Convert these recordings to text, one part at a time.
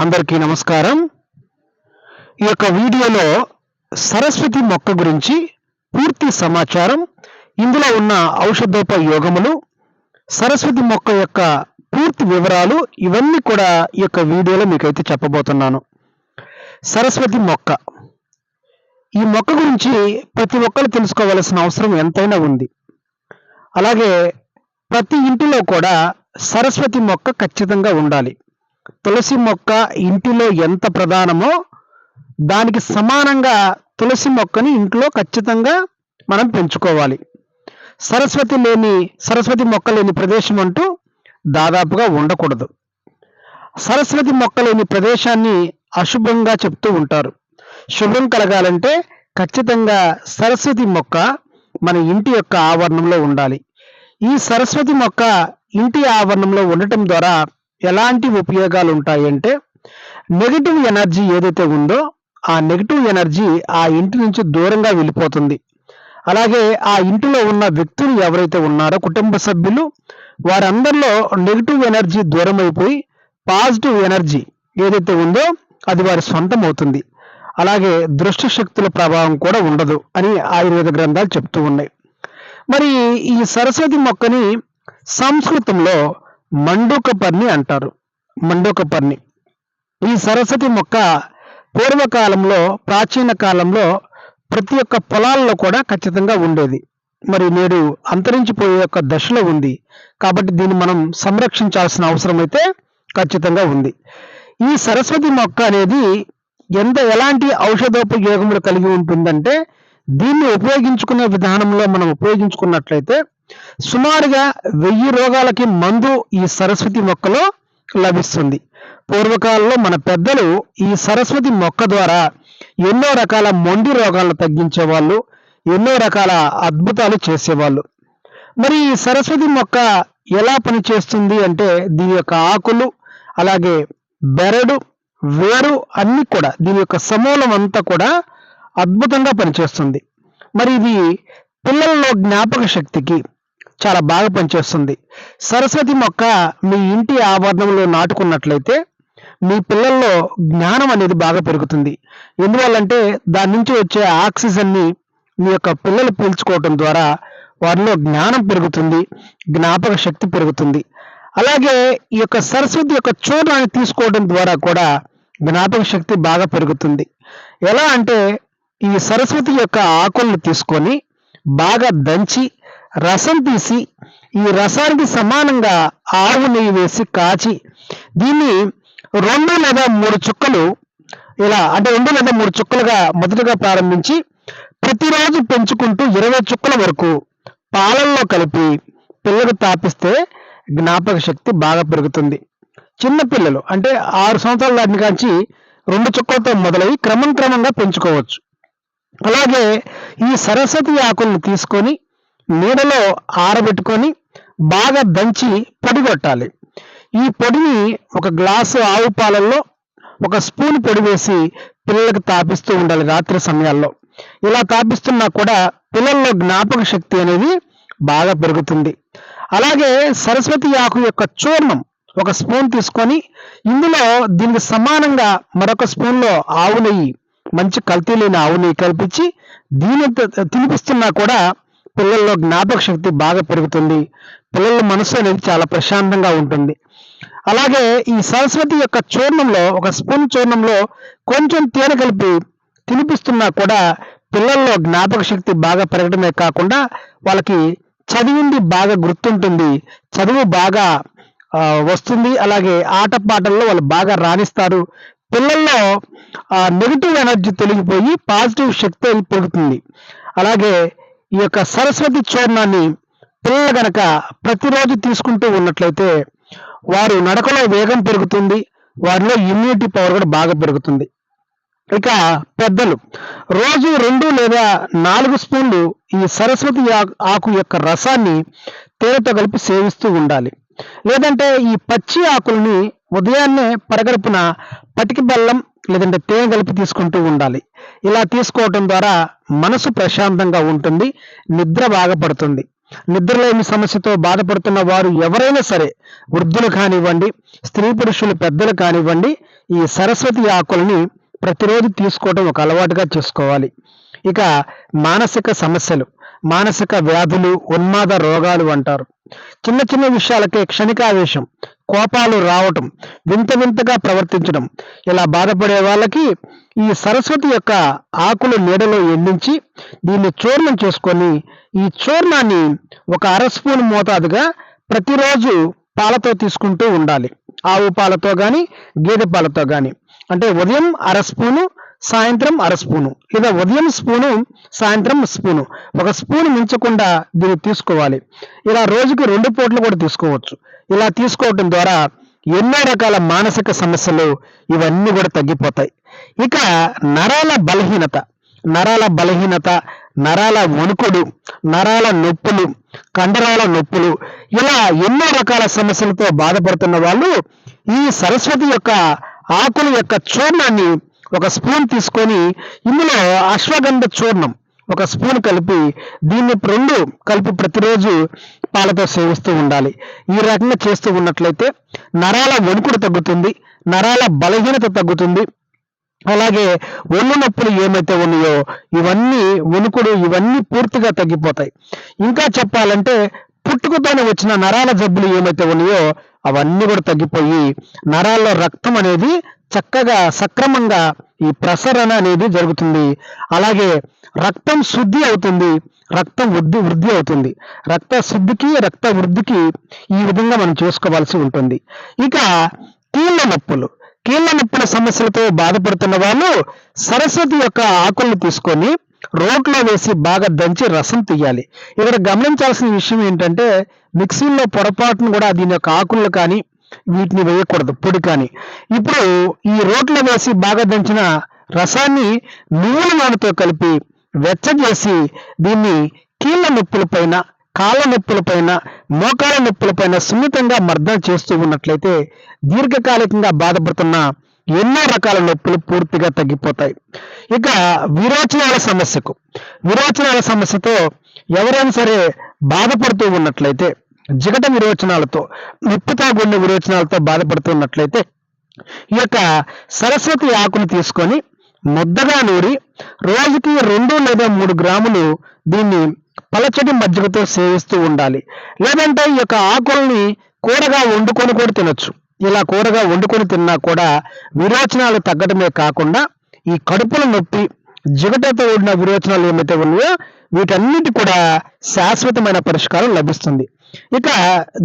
అందరికీ నమస్కారం. ఈ యొక్క వీడియోలో సరస్వతి మొక్క గురించి పూర్తి సమాచారం ఇందులో ఉన్న ఔషధోపయోగములు సరస్వతి మొక్క యొక్క పూర్తి వివరాలు ఇవన్నీ కూడా ఈ యొక్క వీడియోలో మీకైతే చెప్పబోతున్నాను. సరస్వతి మొక్క. ఈ మొక్క గురించి ప్రతి ఒక్కరు తెలుసుకోవాల్సిన అవసరం ఎంతైనా ఉంది. అలాగే ప్రతి ఇంటిలో కూడా సరస్వతి మొక్క ఖచ్చితంగా ఉండాలి. తులసి మొక్క ఇంటిలో ఎంత ప్రధానమో దానికి సమానంగా తులసి మొక్కని ఇంట్లో ఖచ్చితంగా మనం పెంచుకోవాలి. సరస్వతి లేని సరస్వతి మొక్క లేని ప్రదేశం అంటూ దాదాపుగా ఉండకూడదు. సరస్వతి మొక్క లేని ప్రదేశాన్ని అశుభంగా చెప్తూ ఉంటారు. శుభం కలగాలంటే ఖచ్చితంగా సరస్వతి మొక్క మన ఇంటి యొక్క ఆవరణంలో ఉండాలి. ఈ సరస్వతి మొక్క ఇంటి ఆవరణంలో ఉండటం ద్వారా ఎలాంటి ఉపయోగాలు ఉంటాయంటే నెగిటివ్ ఎనర్జీ ఏదైతే ఉందో ఆ నెగిటివ్ ఎనర్జీ ఆ ఇంటి నుంచి దూరంగా వెళ్ళిపోతుంది. అలాగే ఆ ఇంటిలో ఉన్న వ్యక్తులు ఎవరైతే ఉన్నారో కుటుంబ సభ్యులు వారందరిలో నెగిటివ్ ఎనర్జీ దూరం అయిపోయి పాజిటివ్ ఎనర్జీ ఏదైతే ఉందో అది వారి సొంతం అవుతుంది అలాగే దృష్ట శక్తుల ప్రభావం కూడా ఉండదు అని ఆయుర్వేద గ్రంథాలు చెప్తూ ఉన్నాయి. మరి ఈ సరస్వతి మొక్కని సంస్కృతంలో మండూకపర్ణి అంటారు. మండూకపర్ణి. ఈ సరస్వతి మొక్క పూర్వకాలంలో ప్రాచీన కాలంలో ప్రతి ఒక్క పొలాల్లో కూడా ఖచ్చితంగా ఉండేది. మరి నేడు అంతరించిపోయే యొక్క దశలో ఉంది. కాబట్టి దీన్ని మనం సంరక్షించాల్సిన అవసరం అయితే ఖచ్చితంగా ఉంది. ఈ సరస్వతి మొక్క అనేది ఎంత ఎలాంటి ఔషధోపయోగములు కలిగి ఉంటుందంటే దీన్ని ఉపయోగించుకునే విధానంలో మనం ఉపయోగించుకున్నట్లయితే సుమారుగా వెయ్యి రోగాలకి మందు ఈ సరస్వతి మొక్కలో లభిస్తుంది. పూర్వకాలంలో మన పెద్దలు ఈ సరస్వతి మొక్క ద్వారా ఎన్నో రకాల మొండి రోగాలను తగ్గించేవాళ్ళు ఎన్నో రకాల అద్భుతాలు చేసేవాళ్ళు. మరి ఈ సరస్వతి మొక్క ఎలా పనిచేస్తుంది అంటే దీని యొక్క ఆకులు అలాగే బెరడు వేరు అన్ని కూడా దీని యొక్క సమూలం అంతా కూడా అద్భుతంగా పనిచేస్తుంది. మరి ఇది పిల్లల్లో జ్ఞాపక శక్తికి చాలా బాగా పనిచేస్తుంది. సరస్వతి మొక్క మీ ఇంటి ఆవరణంలో నాటుకున్నట్లయితే మీ పిల్లల్లో జ్ఞానం అనేది బాగా పెరుగుతుంది. ఎందువల్లంటే దాని నుంచి వచ్చే ఆక్సిజన్ని మీ యొక్క పిల్లలు పీల్చుకోవటం ద్వారా వారిలో జ్ఞానం పెరుగుతుంది జ్ఞాపక శక్తి పెరుగుతుంది. అలాగే ఈ యొక్క సరస్వతి యొక్క చూర్ణాన్ని తీసుకోవడం ద్వారా కూడా జ్ఞాపక శక్తి బాగా పెరుగుతుంది. ఎలా అంటే ఈ సరస్వతి యొక్క ఆకులను తీసుకొని బాగా దంచి రసం తీసి ఈ రసానికి సమానంగా ఆవు నెయ్యి వేసి కాచి దీన్ని రెండు లేదా మూడు చుక్కలు ఇలా అంటే రెండు లేదా మూడు చుక్కలుగా మొదటగా ప్రారంభించి ప్రతిరోజు పెంచుకుంటూ ఇరవై చుక్కల వరకు పాలల్లో కలిపి పిల్లలకు తాపిస్తే జ్ఞాపక శక్తి బాగా పెరుగుతుంది. చిన్న పిల్లలు అంటే ఆరు సంవత్సరాల దాటి కాంచి రెండు చుక్కలతో మొదలై క్రమం క్రమంగా పెంచుకోవచ్చు. అలాగే ఈ సరస్వతి ఆకులను తీసుకొని నీడలో ఆరబెట్టుకొని బాగా దంచి పొడి కొట్టాలి. ఈ పొడిని ఒక గ్లాసు ఆవు పాలల్లో ఒక స్పూన్ పొడి వేసి పిల్లలకు తాపిస్తూ ఉండాలి రాత్రి సమయాల్లో. ఇలా తాపిస్తున్నా కూడా పిల్లల్లో జ్ఞాపక శక్తి అనేది బాగా పెరుగుతుంది. అలాగే సరస్వతి ఆకు యొక్క చూర్ణం ఒక స్పూన్ తీసుకొని ఇందులో దీనికి సమానంగా మరొక స్పూన్లో ఆవు నెయ్యి మంచి కల్తీ లేని ఆవు నెయ్యి కల్పించి దీని తినిపిస్తున్నా కూడా పిల్లల్లో జ్ఞాపక శక్తి బాగా పెరుగుతుంది. పిల్లల మనసు అనేది చాలా ప్రశాంతంగా ఉంటుంది. అలాగే ఈ సరస్వతి యొక్క చూర్ణంలో ఒక స్పూన్ చూర్ణంలో కొంచెం తేనె కలిపి తినిపిస్తున్నా కూడా పిల్లల్లో జ్ఞాపక శక్తి బాగా పెరగడమే కాకుండా వాళ్ళకి చదివింది బాగా గుర్తుంటుంది. చదువు బాగా వస్తుంది. అలాగే ఆటపాటల్లో వాళ్ళు బాగా రాణిస్తారు. పిల్లల్లో నెగిటివ్ ఎనర్జీ తొలగిపోయి పాజిటివ్ శక్తి అనేది పెరుగుతుంది. అలాగే ఈ యొక్క సరస్వతి చూర్ణాన్ని పిల్లలు గనక ప్రతిరోజు తీసుకుంటూ ఉన్నట్లయితే వారు నడకలో వేగం పెరుగుతుంది వారిలో ఇమ్యూనిటీ పవర్ కూడా బాగా పెరుగుతుంది. ఇక పెద్దలు రోజు రెండు లేదా నాలుగు స్పూన్లు ఈ సరస్వతి ఆకు యొక్క రసాన్ని తేనెతో కలిపి సేవిస్తూ ఉండాలి. లేదంటే ఈ పచ్చి ఆకుల్ని ఉదయాన్నే పరగడుపున పటికి బెల్లం లేదంటే తేనె కలిపి తీసుకుంటూ ఉండాలి. ఇలా తీసుకోవటం ద్వారా మనసు ప్రశాంతంగా ఉంటుంది నిద్ర బాగా పడుతుంది నిద్రలేమి సమస్యతో బాధపడుతున్న వారు ఎవరైనా సరే వృద్ధులు కానివ్వండి స్త్రీ పురుషులు పెద్దలు కానివ్వండి ఈ సరస్వతి ఆకులని ప్రతిరోజు తీసుకోవడం ఒక అలవాటుగా చేసుకోవాలి. ఇక మానసిక సమస్యలు మానసిక వ్యాధులు ఉన్మాద రోగాలు అంటారు. చిన్న చిన్న విషయాలకే క్షణికావేశం కోపాలు రావటం వింత వింతగా ప్రవర్తించడం. ఇలా బాధపడే వాళ్ళకి ఈ సరస్వతి యొక్క ఆకులు నీడలో ఎండించి దీన్ని చూర్ణం చేసుకొని ఈ చూర్ణాన్ని ఒక అర స్పూన్ మోతాదుగా ప్రతిరోజు పాలతో తీసుకుంటూ ఉండాలి. ఆవు పాలతో కానీ గేదె పాలతో కానీ అంటే ఉదయం అర స్పూను సాయంత్రం అర స్పూను. లేదా ఉదయం స్పూను సాయంత్రం స్పూను. ఒక స్పూన్ మించకుండా దీన్ని తీసుకోవాలి. ఇలా రోజుకి రెండు పూటలు కూడా తీసుకోవచ్చు. ఇలా తీసుకోవటం ద్వారా ఎన్నో రకాల మానసిక సమస్యలు ఇవన్నీ కూడా తగ్గిపోతాయి. ఇక నరాల బలహీనత. నరాల బలహీనత నరాల వణుకుడు నరాల నొప్పులు కండరాల నొప్పులు. ఇలా ఎన్నో రకాల సమస్యలతో బాధపడుతున్న వాళ్ళు ఈ సరస్వతి యొక్క ఆకుల యొక్క చూర్ణాన్ని ఒక స్పూన్ తీసుకొని ఇందులో అశ్వగంధ చూర్ణం ఒక స్పూన్ కలిపి దీన్ని రెండు కలిపి ప్రతిరోజు పాలతో సేవిస్తూ ఉండాలి. ఈ రకంగా చేస్తూ ఉన్నట్లయితే నరాల వణుకుడు తగ్గుతుంది నరాల బలహీనత తగ్గుతుంది. అలాగే ఒళ్ళు నొప్పులు ఏమైతే ఉన్నాయో ఇవన్నీ వణుకుడు ఇవన్నీ పూర్తిగా తగ్గిపోతాయి. ఇంకా చెప్పాలంటే పుట్టుకతోనే వచ్చిన నరాల జబ్బులు ఏమైతే ఉన్నాయో అవన్నీ కూడా తగ్గిపోయి నరాల్లో రక్తం అనేది చక్కగా సక్రమంగా ఈ ప్రసరణ అనేది జరుగుతుంది. అలాగే రక్తం శుద్ధి అవుతుంది. రక్తం వృద్ధి వృద్ధి అవుతుంది. రక్త శుద్ధికి రక్త వృద్ధికి ఈ విధంగా మనం చేసుకోవాల్సి ఉంటుంది. ఇక కీళ్ళ నొప్పులు. కీళ్ళ నొప్పుల సమస్యలతో బాధపడుతున్న వాళ్ళు సరస్వతి యొక్క ఆకులను తీసుకొని రోట్లో వేసి బాగా దంచి రసం తీయాలి. ఇక్కడ గమనించాల్సిన విషయం ఏంటంటే మిక్సీలో పొరపాటును కూడా దీని యొక్క ఆకులు కానీ వీటిని వేయకూడదు పొడి కానీ. ఇప్పుడు ఈ రోట్లో వేసి బాగా దంచిన రసాన్ని నువ్వుల నూనెతో కలిపి వెచ్చజేసి దీన్ని కీళ్ళ నొప్పుల పైన కాళ్ళ నొప్పుల పైన మోకాళ్ళ నొప్పుల పైన సున్నితంగా మర్దన చేస్తూ ఉన్నట్లయితే దీర్ఘకాలికంగా బాధపడుతున్న ఎన్నో రకాల నొప్పులు పూర్తిగా తగ్గిపోతాయి. ఇక విరోచనాల సమస్యకు విరోచనాల సమస్యతో ఎవరైనా సరే బాధపడుతూ ఉన్నట్లయితే జిగట విరోచనాలతో నిప్పుతా గుండె విరోచనాలతో బాధపడుతున్నట్లయితే ఈ యొక్క సరస్వతి ఆకును తీసుకొని ముద్దగా నూరి రోజుకి రెండు లేదా మూడు గ్రాములు దీన్ని పలచటి మజ్జిగతో సేవిస్తూ ఉండాలి. లేదంటే ఈ యొక్క ఆకుల్ని కూరగా వండుకొని కూడా తినొచ్చు. ఇలా కూరగా వండుకొని తిన్నా కూడా విరోచనాలు తగ్గడమే కాకుండా ఈ కడుపుల నొప్పి జిగటతో కూడిన విరోచనాలు ఏమైతే ఉన్నాయో వీటన్నిటి కూడా శాశ్వతమైన పరిష్కారం లభిస్తుంది. ఇక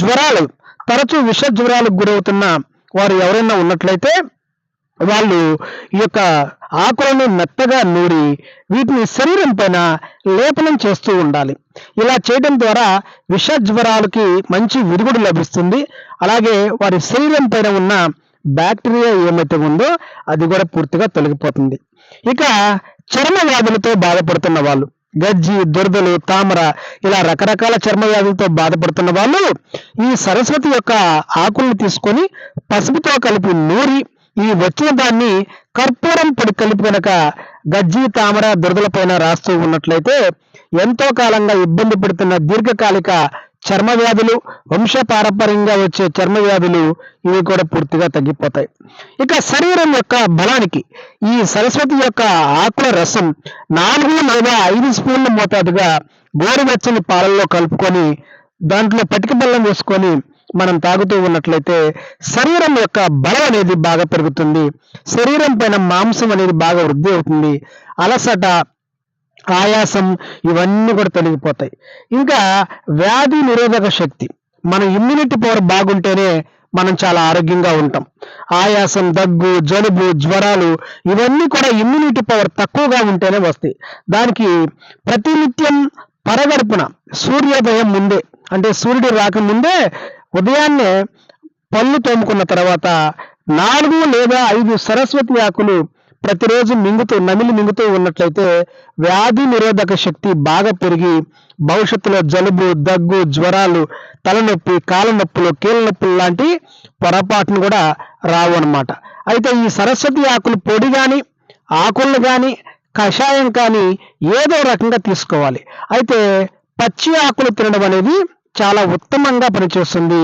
జ్వరాలు తరచూ విష జ్వరాలకు గురవుతున్న వారు ఎవరైనా ఉన్నట్లయితే వాళ్ళు ఈ యొక్క ఆకులను మెత్తగా నూరి వీటిని శరీరం పైన లేపనం చేస్తూ ఉండాలి. ఇలా చేయడం ద్వారా విష జ్వరాలకి మంచి విరుగుడు లభిస్తుంది. అలాగే వారి శరీరం పైన ఉన్న బ్యాక్టీరియా ఏమైతే ఉందో అది కూడా పూర్తిగా తొలగిపోతుంది. ఇక చర్మ వ్యాధులతో బాధపడుతున్న వాళ్ళు గజ్జి దురదలు తామర ఇలా రకరకాల చర్మ వ్యాధులతో బాధపడుతున్న వాళ్ళు ఈ సరస్వతి యొక్క ఆకులను తీసుకొని పసుపుతో కలిపి నూరి ఈ వచ్చిన దాన్ని కర్పూరం పొడి కలిపి కనుక గజ్జి తామర దురదల పైన రాస్తూ ఉన్నట్లయితే ఎంతో కాలంగా ఇబ్బంది పడుతున్న దీర్ఘకాలిక చర్మ వ్యాధులు వంశపారంపర్యంగా వచ్చే చర్మ వ్యాధులు ఇవి కూడా పూర్తిగా తగ్గిపోతాయి. ఇక శరీరం యొక్క బలానికి ఈ సరస్వతి యొక్క ఆకుల రసం నాలుగు లేదా ఐదు స్పూన్ల మోతాదుగా గోరువెచ్చని పాలల్లో కలుపుకొని దాంట్లో పటిక బెల్లం వేసుకొని మనం తాగుతూ ఉన్నట్లయితే శరీరం యొక్క బలం అనేది బాగా పెరుగుతుంది. శరీరం పైన మాంసం అనేది బాగా వృద్ధి అవుతుంది. అలసట ఆయాసం ఇవన్నీ కూడా తొలగిపోతాయి. ఇంకా వ్యాధి నిరోధక శక్తి. మన ఇమ్యూనిటీ పవర్ బాగుంటేనే మనం చాలా ఆరోగ్యంగా ఉంటాం. ఆయాసం దగ్గు జలుబు జ్వరాలు ఇవన్నీ కూడా ఇమ్యూనిటీ పవర్ తక్కువగా ఉంటేనే వస్తాయి. దానికి ప్రతినిత్యం పరగడుపున సూర్యోదయం ముందే అంటే సూర్యుడు రాకముందే ఉదయాన్నే పళ్ళు తోముకున్న తర్వాత నాలుగు లేదా ఐదు సరస్వతి ఆకులు ప్రతిరోజు మింగుతూ నమిలి మింగుతూ ఉన్నట్లయితే వ్యాధి నిరోధక శక్తి బాగా పెరిగి భవిష్యత్తులో జలుబు దగ్గు జ్వరాలు తలనొప్పి కాళ్ళ నొప్పులు కీళ్ళ నొప్పులు లాంటి పొరపాటును కూడా రావు అన్నమాట అయితే ఈ సరస్వతి ఆకులు పొడి కానీ ఆకులను కానీ కషాయం కానీ ఏదో రకంగా తీసుకోవాలి. అయితే పచ్చి ఆకులు తినడం అనేది చాలా ఉత్తమంగా పనిచేస్తుంది.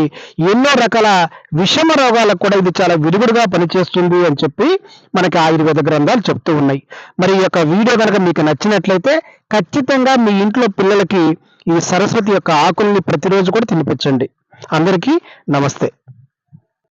ఎన్నో రకాల విషమ రోగాలకు కూడా ఇది చాలా విరుగుడుగా పనిచేస్తుంది అని చెప్పి మనకి ఆయుర్వేద గ్రంథాలు చెప్తూ ఉన్నాయి. మరి ఈ యొక్క వీడియో కనుక మీకు నచ్చినట్లయితే ఖచ్చితంగా మీ ఇంట్లో పిల్లలకి ఈ సరస్వతి యొక్క ఆకుల్ని ప్రతిరోజు కూడా తినిపించండి. అందరికీ నమస్తే.